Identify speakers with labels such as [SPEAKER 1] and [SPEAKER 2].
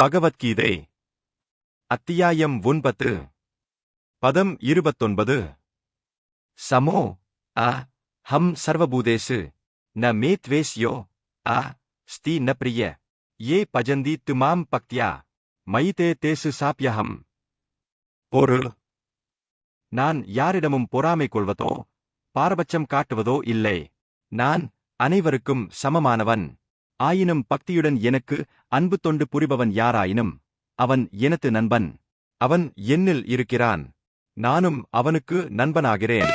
[SPEAKER 1] பகவத்கீதை. அத்தியாயம் ஒன்பது. பதம் இருபத்தொன்பது. சமோ அ ஹம் சர்வபூதேசு ந மே த்வேஷ்யோ அ ஸ்தி ந பிரிய ஏ பஜந்தி துமாம் பக்தியா மைதே தேசு சாப்யஹம். பொருள் நான் யாரிடமும் பொறாமை கொள்வதோ பாரபட்சம் காட்டுவதோ இல்லை. நான் அனைவருக்கும் சமமானவன். ஆயினும் பக்தியுடன் எனக்கு அன்பு தொண்டு புரிபவன் யாராயினும் அவன் எனது நண்பன். அவன் என்னில் இருக்கிறான். நானும் அவனுக்கு நண்பனாகிறேன்.